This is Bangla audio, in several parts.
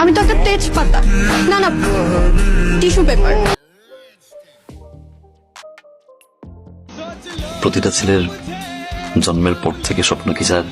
আমি তো একটা তেজপাতা। না না, টিস্যু পেপার। প্রতিটা ছেলের জন্মের পর থেকে স্বপ্ন কি, স্যার?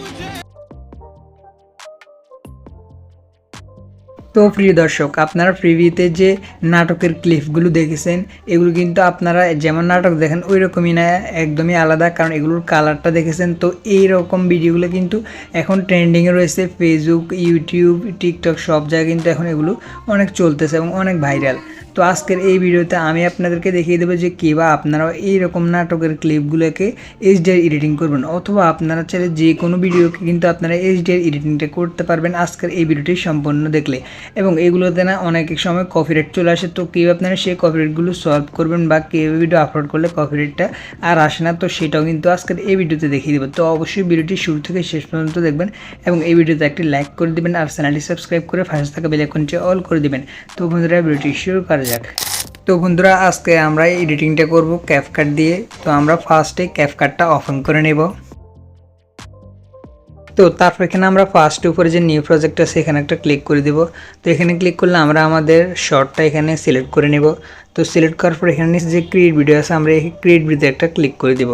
তো প্রিয় দর্শক, আপনারা প্রিভিউতে যে নাটকের ক্লিপগুলো দেখেছেন, এগুলো কিন্তু আপনারা যেমন নাটক দেখেন ওই রকমই না, একদমই আলাদা, কারণ এগুলোর কালারটা দেখেছেন। তো এই রকম ভিডিওগুলো কিন্তু এখন ট্রেন্ডিংয়ে রয়েছে ফেসবুক ইউটিউব টিকটক সব জায়গায় কিন্তু এখন এগুলো অনেক চলতেছে এবং অনেক ভাইরাল তো আজকের এই ভিডিওতে আমি আপনাদেরকে দেখিয়ে দেবো যে কী বা আপনারা এইরকম নাটকের ক্লিপগুলোকে এইচডিআর এডিটিং করবেন, অথবা আপনারা চাইলে যে কোনো ভিডিওকে কিন্তু আপনারা এইচডিআর এডিটিংটা করতে পারবেন। আজকের এই ভিডিওটি সম্পূর্ণ দেখলে। এবং এগুলোতে না অনেক সময় কপিরাইট চলে আসে। তো কীভাবে আপনারা সেই কপিরাইটগুলো সলভ করবেন বা কীভাবে ভিডিও আপলোড করলে কপিরাইটটা আর আসে না। তো সেটাও কিন্তু আজকের এই ভিডিওতে দেখিয়ে দেবো। তো অবশ্যই ভিডিওটি শুরু থেকে শেষ পর্যন্ত দেখবেন এবং এই ভিডিওতে একটি লাইক করে দিবেন আর চ্যানেলটি সাবস্ক্রাইব করে ফাঁসে থাকা বেলাইকনটি অল করে দিবেন। তো বন্ধুরা ভিডিওটি শুরু করা যাক। তো বন্ধুরা আজকে আমরা এডিটিংটা করব ক্যাপকাট দিয়ে। তো আমরা ফার্স্টে ক্যাপকাটটা অফন করে নেব। তো তারপর এখানে আমরা ফার্স্ট উপরে যে নিউ প্রজেক্ট আছে, এখানে একটা ক্লিক করে দিব। তো এখানে ক্লিক করলে আমরা আমাদের শর্টটা এখানে সিলেক্ট করে নেব। তো সিলেক্ট করার পর এখানে নিচে যে ক্রিয়েট ভিডিও আছে, আমরা এই ক্রিয়েট ভিডিওতে একটা ক্লিক করে দিব।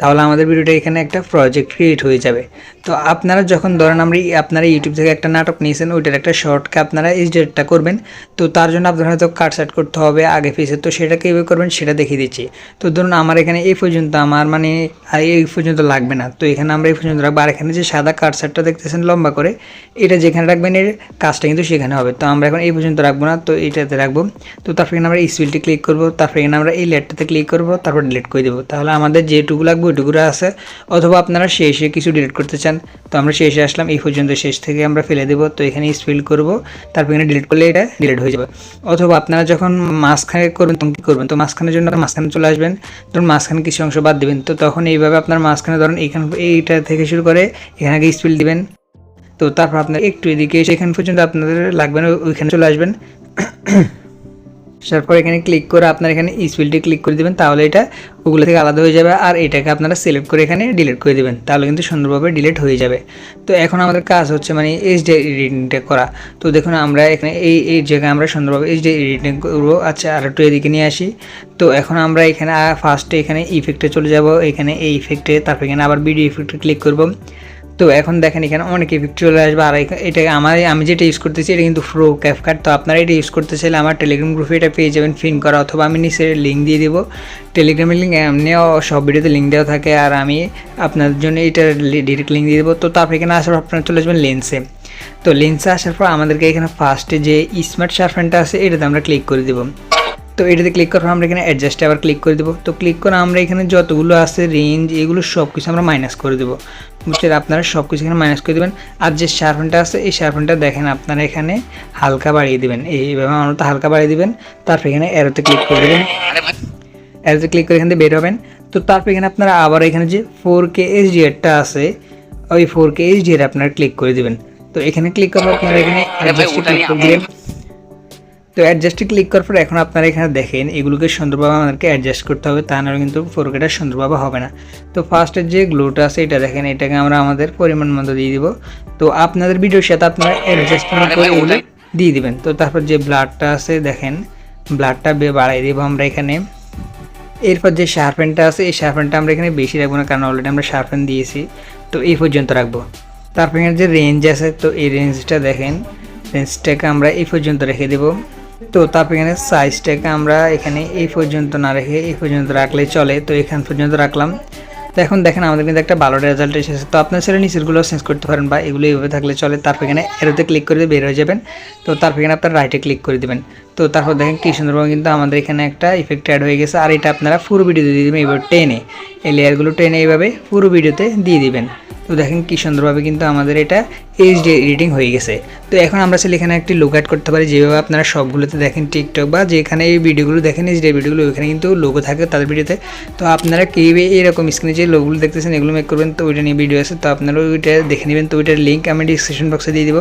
তাহলে আমাদের ভিডিওটা এখানে একটা প্রজেক্ট ক্রিয়েট হয়ে যাবে। তো আপনারা যখন ধরেন আমরা আপনারা ইউটিউব থেকে একটা নাটক নিয়েছেন, ওইটার একটা শর্টকে আপনারা এডিটটা করবেন। তো তার জন্য আপনার হয়তো কাট সেট করতে হবে, আগে পিছিয়ে তো সেটা কীভাবে করবেন সেটা দেখিয়ে দিচ্ছি। তো ধরুন আমার এখানে এই পর্যন্ত আমার মানে এই পর্যন্ত লাগবে না। তো এখানে আমরা এই পর্যন্ত রাখব। আর এখানে যে সাদা কাট সেটটা দেখতেছেন লম্বা করে, এটা যেখানে রাখবেন এর কাজটা কিন্তু সেখানে হবে। তো আমরা এখন এই পর্যন্ত রাখব না, তো এটাতে রাখব। তো তারপর আমরা স্পিলটি ক্লিক করব তারপর এখানে আমরা এই লেটটাতে ক্লিক করব, তারপর ডিলিট করে দেবো। তাহলে আমাদের যেটুকু লাগবে ওইটুকু আছে। অথবা আপনারা শেষে কিছু ডিলিট করতে চান, তো আমরা শেষে আসলাম, এই পর্যন্ত শেষ থেকে আমরা ফেলে দেবো। তো এখানে স্পিল করব, তারপর এখানে ডিলিট করলে এটা ডিলিট হয়ে যাবে। অথবা আপনারা যখন মাঝখানে করবেন, তখন কী করবেন? তো মাঝখানের জন্য মাঝখানে চলে আসবেন, ধরুন মাঝখানে কিছু অংশ বাদ দেবেন, তো তখন এইভাবে আপনার মাঝখানে ধরুন এইখানে, এইটা থেকে শুরু করে এখানে আগে স্পিল দিবেন। তো তারপর আপনার একটু এদিকে এখান পর্যন্ত আপনাদের লাগবে না, ওইখানে চলে আসবেন। তারপর এখানে ক্লিক করে আপনার এখানে স্পিলটি ক্লিক করে দেবেন, তাহলে এটা ওগুলো থেকে আলাদা হয়ে যাবে আর এটাকে আপনারা সিলেক্ট করে এখানে ডিলিট করে দেবেন, তাহলে কিন্তু সুন্দরভাবে ডিলিট হয়ে যাবে। তো এখন আমাদের কাজ হচ্ছে মানে এইচ ডি এডিটিংটা করা। তো দেখুন আমরা এখানে এই এই জায়গায় আমরা সুন্দরভাবে এইচ ডি এডিটিং করব। আচ্ছা আর একটু এদিকে নিয়ে আসি। তো এখন আমরা এখানে ফার্স্টে এখানে ইফেক্টে চলে যাব। এখানে এই ইফেক্টে তারপর এখানে আবার ভিডিও ইফেক্টে ক্লিক করব। তো এখন দেখেন এখানে অনেক ইফেক্ট চলে আসবে, আর এটা আমার আমি যেটা ইউজ করতেছি এটা কিন্তু প্রো ক্যাপকাট তো আপনারা এটা ইউজ করতে চাইলে আমার টেলিগ্রাম গ্রুপে এটা পেয়ে যাবেন ফিন করা, অথবা আমি নিচে লিঙ্ক দিয়ে দেবো। টেলিগ্রামের লিঙ্ক এমনিও সব ভিডিওতে লিঙ্ক দেওয়া থাকে, আর আমি আপনাদের জন্য এটা ডিরেক্ট লিঙ্ক দিয়ে দেবো। তো তারপর এখানে আসার পর আপনারা চলে আসবেন লেন্সে তো লেন্সে আসার পর আমাদেরকে এখানে ফার্স্টে যে স্মার্ট শার্পেনটা আছে, এটাতে আমরা ক্লিক করে দেবো। তো এটাতে ক্লিক করার আমরা এখানে অ্যাডজাস্টে আবার ক্লিক করে দেবো। তো ক্লিক করে আমরা এখানে যতগুলো আছে রেঞ্জ এগুলো সব কিছু আমরা মাইনাস করে দেবো। বুঝতে আপনারা সব কিছু এখানে মাইনাস করে দেবেন। আর যে শার্পেনটা আছে এই শার্পেনটা দেখেন আপনারা এখানে হালকা বাড়িয়ে দেবেন। এইভাবে আমরা তো হালকা বাড়িয়ে দেবেন। তারপর এখানে অ্যারোতে ক্লিক করে দেবেন। অ্যারোতে ক্লিক করে এখান থেকে বের হবেন। তো তারপর এখানে আপনারা আবার এখানে যে ফোর কে এইচ ডিআরটা আছে ওই four K H D R আপনারা ক্লিক করে দেবেন। তো এখানে ক্লিক পর আপনারা এখানে এ করে দিবেন। তো অ্যাডজাস্টে ক্লিক করার পর এখন আপনারা এখানে দেখেন এগুলোকে সুন্দরভাবে আমাদেরকে অ্যাডজাস্ট করতে হবে তা নাহলে কিন্তু ফোরকেটা সুন্দরভাবে হবে না। তো ফার্স্টের যে গ্লোটা আছে এটা দেখেন এটাকে আমরা আমাদের পরিমাণ মতো দিয়ে দিব। তো আপনাদের ভিডিওর সাথে আপনারা অ্যাডজাস্টমেন্ট করে এগুলো দিয়ে দিবেন। তো তারপর যে ব্লাডটা আছে দেখেন ব্লাডটা বাড়াই দেবো আমরা এখানে। এরপর যে শার্পেনটা আছে এই শার্পেনটা আমরা এখানে বেশি রাখব না কারণ অলরেডি আমরা শার্পেন দিয়েছি। তো এই পর্যন্ত রাখব। তারপর এখানে যে রেঞ্জ আছে তো এই রেঞ্জটা দেখেন রেঞ্জটাকে আমরা এই পর্যন্ত রেখে দেবো। তো তারপর এখানে সাইজটাকে আমরা এখানে এই পর্যন্ত না রেখে এই পর্যন্ত রাখলে চলে। তো এখান পর্যন্ত রাখলাম। তো এখন দেখেন আমাদের কিন্তু একটা ভালো রেজাল্ট এসেছে। তো আপনার সেটা নিচেরগুলো চেঞ্জ করতে পারেন বা এগুলো এইভাবে থাকলে চলে। তারপর এখানে এরোতে ক্লিক করে দিয়ে বের হয়ে যাবেন। তো তারপর এখানে আপনার রাইটে ক্লিক করে দেবেন। তো তারপর দেখেন কি সুন্দরভাবে কিন্তু আমাদের এখানে একটা ইফেক্ট অ্যাড হয়ে গেছে। আর এটা আপনারা পুরো ভিডিওতে দিয়ে দেবেন। এইভাবে টেনে এই লেয়ারগুলো টেনে এইভাবে পুরো ভিডিওতে দিয়ে দিবেন। তো দেখেন কি সুন্দরভাবে কিন্তু আমাদের এটা এইচডি এডিটিং হয়ে গেছে। তো এখন আমরা চাইলে এখানে একটি লোক অ্যাড করতে পারি, যেভাবে আপনারা সবগুলোতে দেখেন টিকটক বা যেখানে এই ভিডিওগুলো দেখেন এইচডি ভিডিওগুলো, ওইখানে কিন্তু লোগো থাকে তাদের ভিডিওতে। তো আপনারা কীভাবে এরকম স্ক্রিনে যে লোকগুলো দেখতেছেন, এগুলো মেক করবেন, তো ওইটা নিয়ে ভিডিও আছে, তো আপনারা ওইটা দেখে নেবেন, তো ওইটার লিঙ্ক আমি ডিসক্রিপশন বক্সে দিয়ে দিব।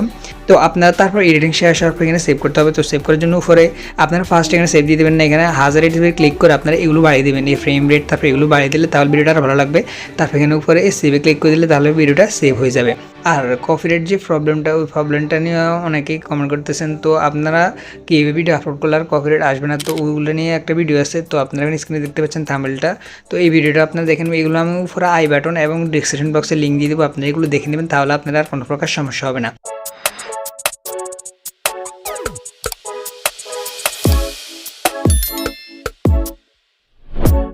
তো আপনারা তারপর এডিটিং শেয়ার আসার পর এখানে সেভ করতে হবে, তো সেভ করার জন্য উপরে আপনারা ফার্স্ট এখানে সেভ দিয়ে দেবেন না, এখানে হাজার এইটিতে ক্লিক করে আপনারা এগুলো বাড়িয়ে দেবেন, এই ফ্রেম রেট তারপরে এগুলো বাড়িয়ে দিলে তাহলে ভিডিওটা ভালো লাগবে। তারপর এখানে উপরে সেভে ক্লিক করে দিলে তাহলে ভিডিওটা সেভ হয়ে যাবে। আর কপিরাইট যে প্রবলেমটা ওই প্রবলেমটা নিয়ে অনেকেই কমেন্ট করতেছেন, তো আপনারা কি ভিডিও আপলোড করলে আর কপিরাইট আসবে না? তো ওইগুলো নিয়ে একটা ভিডিও আছে, তো আপনারা এখানে স্ক্রিনে দেখতে পাচ্ছেন থামেলটা তো এই ভিডিওটা আপনারা দেখেন এগুলো আমি পুরো আই বাটন এবং ডিসক্রিপশন বক্সে লিঙ্ক দিয়ে দেবো, আপনারা এগুলো দেখে নেবেন, তাহলে আপনারা আর কোনো প্রকার সমস্যা হবে না।